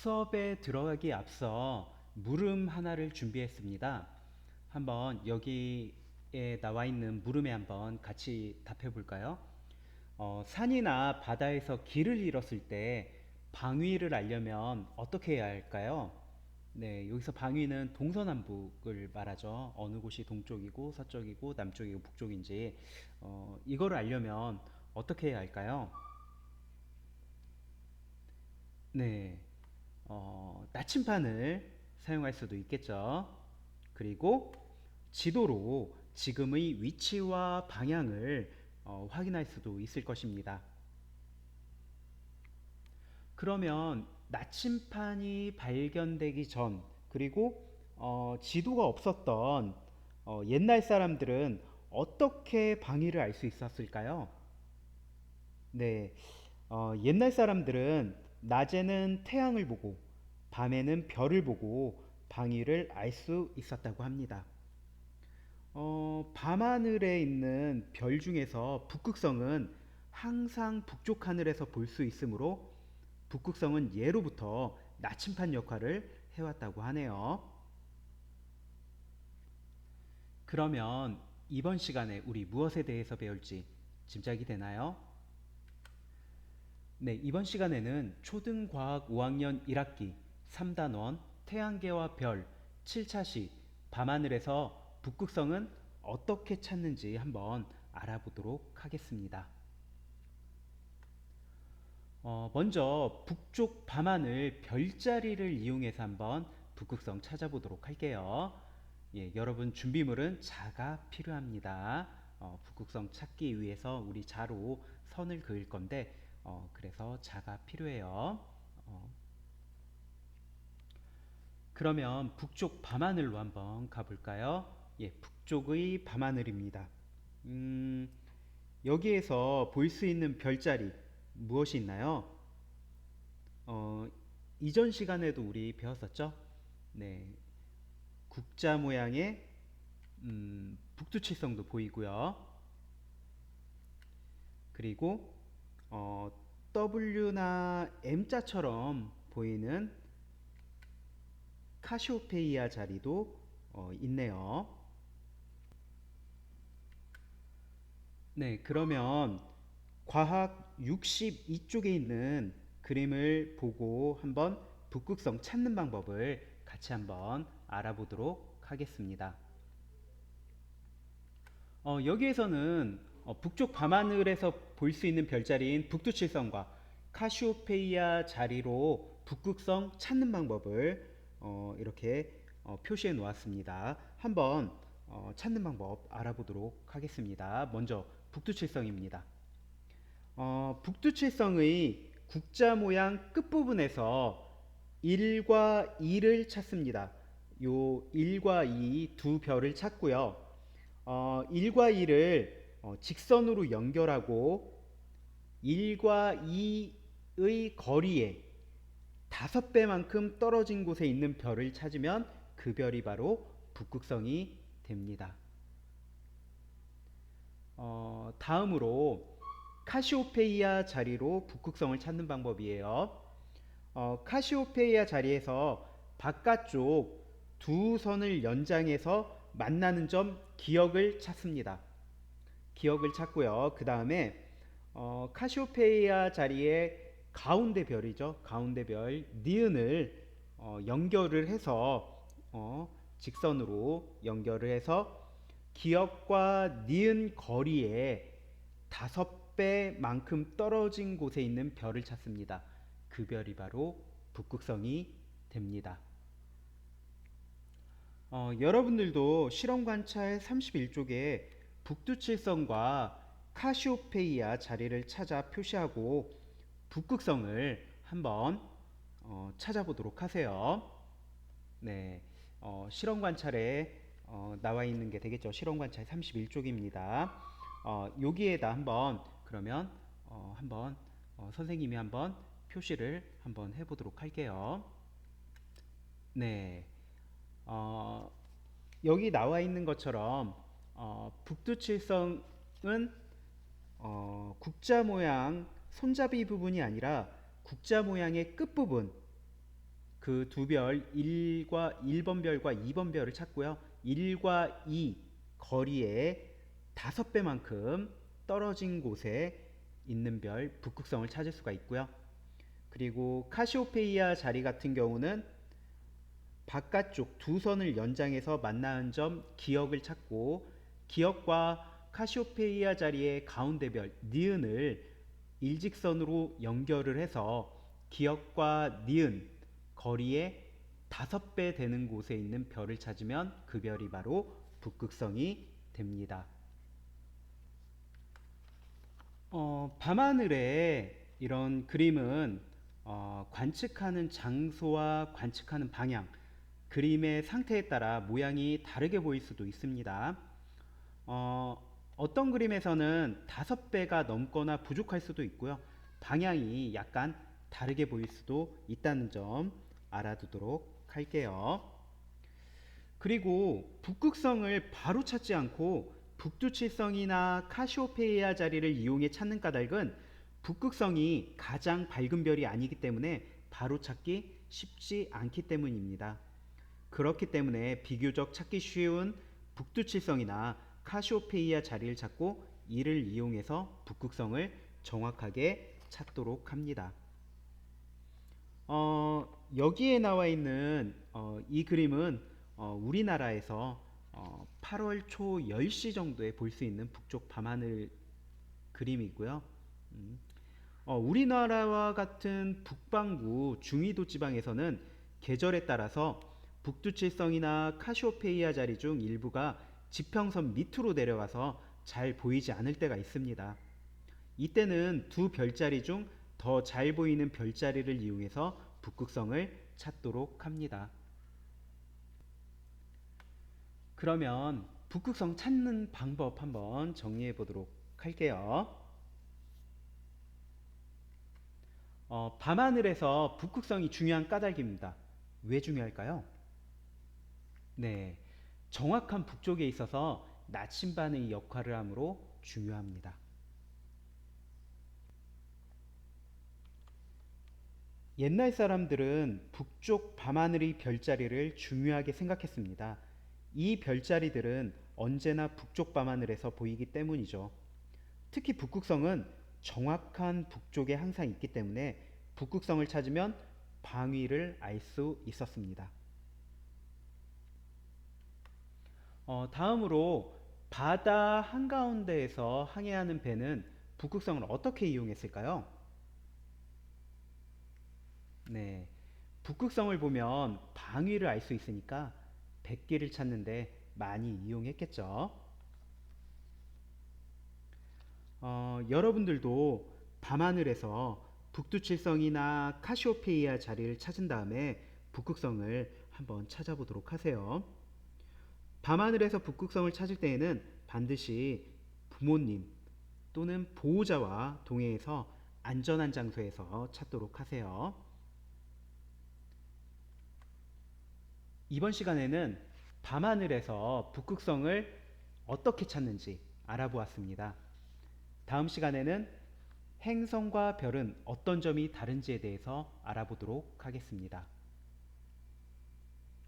수업에 들어가기 앞서 물음 하나를 준비했습니다. 한번 여기에 나와 있는 물음에 한번 같이 답해 볼까요? 어, 산이나 바다에서 길을 잃었을 때 방위를 알려면 어떻게 해야 할까요? 네, 여기서 방위는 동서남북을 말하죠. 어느 곳이 동쪽이고 서쪽이고 남쪽이고 북쪽인지 어, 이거를 알려면 어떻게 해야 할까요? 네, 어, 나침판을 사용할 수도 있겠죠. 그리고 지도로 지금의 위치와 방향을 어, 확인할 수도 있을 것입니다. 그러면 나침판이 발견되기 전, 그리고 어, 지도가 없었던 어, 옛날 사람들은 어떻게 방위를 알 수 있었을까요? 네, 어, 옛날 사람들은 낮에는 태양을 보고 밤에는 별을 보고 방위를 알 수 있었다고 합니다. 어, 밤하늘에 있는 별 중에서 북극성은 항상 북쪽 하늘에서 볼 수 있으므로 북극성은 예로부터 나침판 역할을 해왔다고 하네요. 그러면 이번 시간에 우리 무엇에 대해서 배울지 짐작이 되나요? 네, 이번 시간에는 초등과학 5학년 1학기 3단원 태양계와 별 7차시 밤하늘에서 북극성은 어떻게 찾는지 한번 알아보도록 하겠습니다. 어, 먼저 북쪽 밤하늘 별자리를 이용해서 한번 북극성 찾아보도록 할게요. 예, 여러분 준비물은 자가 필요합니다. 어, 북극성 찾기 위해서 우리 자로 선을 그을 건데 어, 그래서 자가 필요해요. 어, 그러면 북쪽 밤하늘로 한번 가볼까요? 예, 북쪽의 밤하늘입니다. 음, 여기에서 볼 수 있는 별자리 무엇이 있나요? 어, 이전 시간에도 우리 배웠었죠? 네, 국자 모양의 음, 북두칠성도 보이고요. 그리고 어, W나 M자처럼 보이는 카시오페이아 자리도 어, 있네요. 네, 그러면 과학 62쪽에 있는 그림을 보고 한번 북극성 찾는 방법을 같이 한번 알아보도록 하겠습니다. 어, 여기에서는 어, 북쪽 밤하늘에서 볼 수 있는 별자리인 북두칠성과 카시오페이아 자리로 북극성 찾는 방법을 어, 이렇게 어, 표시해 놓았습니다. 한번 어, 찾는 방법 알아보도록 하겠습니다. 먼저 북두칠성입니다. 어, 북두칠성의 국자 모양 끝부분에서 1과 2를 찾습니다. 요 1과 2 두 별을 찾고요. 어, 1과 2를 어, 직선으로 연결하고 1과 2의 거리에 다섯 배만큼 떨어진 곳에 있는 별을 찾으면 그 별이 바로 북극성이 됩니다. 어, 다음으로 카시오페이아 자리로 북극성을 찾는 방법이에요. 어, 카시오페이아 자리에서 바깥쪽 두 선을 연장해서 만나는 점 기억을 찾습니다. 기억을 찾고요. 그 다음에 어, 카시오페이아 자리에 가운데 별이죠. 가운데 별 니은을 어, 연결을 해서 어, 직선으로 연결을 해서 기억과 니은 거리에 다섯 배만큼 떨어진 곳에 있는 별을 찾습니다. 그 별이 바로 북극성이 됩니다. 어, 여러분들도 실험 관찰 31쪽에 북두칠성과 카시오페이아 자리를 찾아 표시하고 북극성을 한번 어, 찾아보도록 하세요. 네, 어, 실험 관찰에 어, 나와 있는 게 되겠죠. 실험 관찰 31쪽입니다. 어, 여기에다 한번 그러면 어, 한번 어, 선생님이 한번 표시를 한번 해보도록 할게요. 네, 어, 여기 나와 있는 것처럼 어, 북두칠성은 어, 국자 모양 손잡이 부분이 아니라 국자 모양의 끝 부분 그 두 별 1과 1번 별과 2번 별을 찾고요. 1과 2 거리에 다섯 배만큼 떨어진 곳에 있는 별 북극성을 찾을 수가 있고요. 그리고 카시오페이아 자리 같은 경우는 바깥쪽 두 선을 연장해서 만나는 점 기역을 찾고 기역과 카시오페이아 자리의 가운데 별 니은을 일직선으로 연결을 해서 기역과 니은 거리에 다섯 배 되는 곳에 있는 별을 찾으면 그 별이 바로 북극성이 됩니다. 어, 밤하늘에 이런 그림은 어, 관측하는 장소와 관측하는 방향, 그림의 상태에 따라 모양이 다르게 보일 수도 있습니다. 어, 어떤 그림에서는 다섯 배가 넘거나 부족할 수도 있고요. 방향이 약간 다르게 보일 수도 있다는 점 알아두도록 할게요. 그리고 북극성을 바로 찾지 않고 북두칠성이나 카시오페이아 자리를 이용해 찾는 까닭은 북극성이 가장 밝은 별이 아니기 때문에 바로 찾기 쉽지 않기 때문입니다. 그렇기 때문에 비교적 찾기 쉬운 북두칠성이나 카시오페이아 자리를 찾고 이를 이용해서 북극성을 정확하게 찾도록 합니다. 어, 여기에 나와 있는 어, 이 그림은 어, 우리나라에서 어, 8월 초 10시 정도에 볼 수 있는 북쪽 밤하늘 그림이고요. 음, 어, 우리나라와 같은 북반구 중위도 지방에서는 계절에 따라서 북두칠성이나 카시오페이아 자리 중 일부가 지평선 밑으로 내려와서 잘 보이지 않을 때가 있습니다. 이때는 두 별자리 중 더 잘 보이는 별자리를 이용해서 북극성을 찾도록 합니다. 그러면 북극성 찾는 방법 한번 정리해 보도록 할게요. 어, 밤하늘에서 북극성이 중요한 까닭입니다. 왜 중요할까요? 네, 정확한 북쪽에 있어서 나침반의 역할을 하므로 중요합니다. 옛날 사람들은 북쪽 밤하늘의 별자리를 중요하게 생각했습니다. 이 별자리들은 언제나 북쪽 밤하늘에서 보이기 때문이죠. 특히 북극성은 정확한 북쪽에 항상 있기 때문에 북극성을 찾으면 방위를 알 수 있었습니다. 어, 다음으로 바다 한가운데에서 항해하는 배는 북극성을 어떻게 이용했을까요? 네. 북극성을 보면 방위를 알 수 있으니까 백기를 찾는데 많이 이용했겠죠. 어, 여러분들도 밤하늘에서 북두칠성이나 카시오페이아 자리를 찾은 다음에 북극성을 한번 찾아보도록 하세요. 밤하늘에서 북극성을 찾을 때에는 반드시 부모님 또는 보호자와 동행해서 안전한 장소에서 찾도록 하세요. 이번 시간에는 밤하늘에서 북극성을 어떻게 찾는지 알아보았습니다. 다음 시간에는 행성과 별은 어떤 점이 다른지에 대해서 알아보도록 하겠습니다.